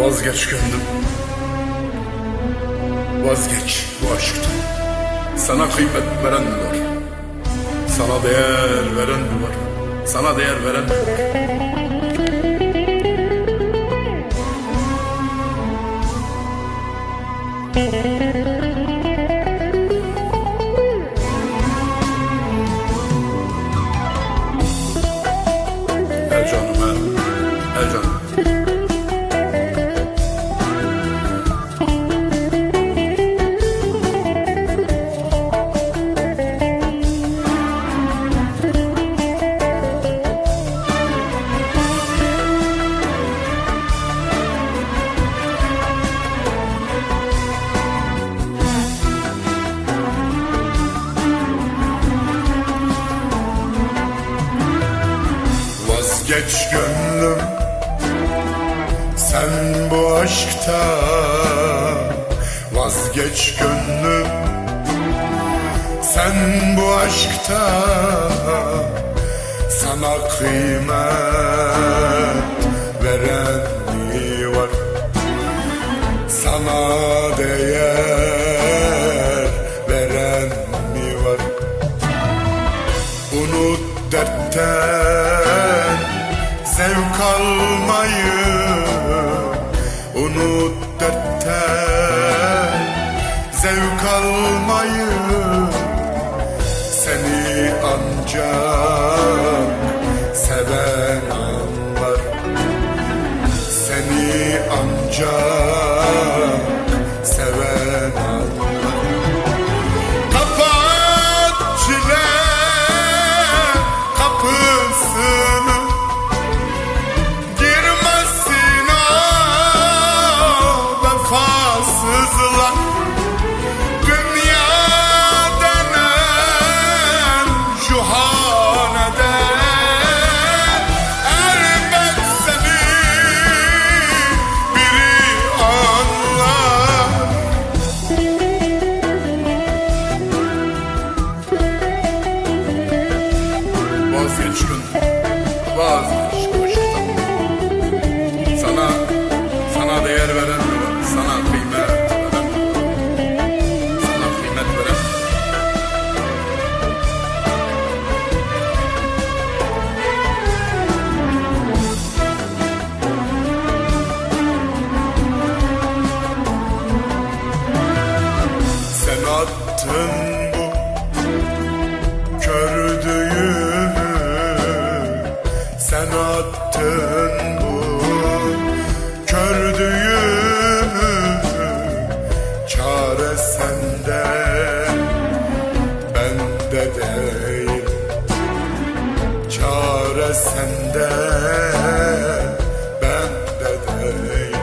Vazgeç gönlüm. Vazgeç bu aşktan. Sana kıymet veren mi var? Sana değer veren mi var? Sana değer veren mi var? Vazgeç gönlüm. Sen bu aşkta Vazgeç gönlüm. Sen bu aşkta Sana kıymet veren mi var? Sana değer veren mi var? Unut dertten zevk almayı Unut dertten. Zevk almayı Seni ancak seven anlar. Seni ancak vefasızlar Dünya denen şu hanede Elbet seni biri anlar. Vazgeç gün, attın bu kördüğümü Sen attın bu kördüğümü Çare sende bende değil. Çare sende bende değil.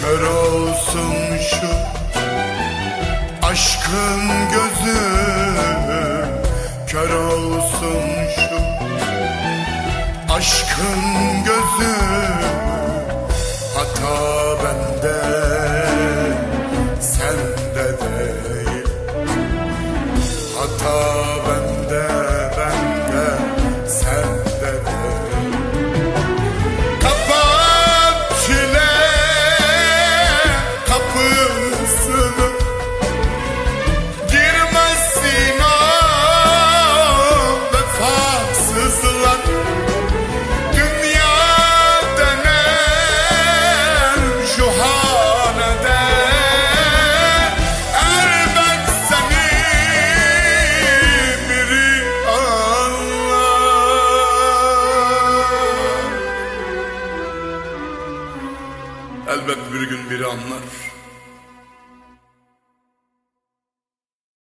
Kör olsun şu Aşkın gözü kör olsun şu. Aşkın gözü hata bende sende değil. Hata bende bende sende Elbet bir gün biri anlar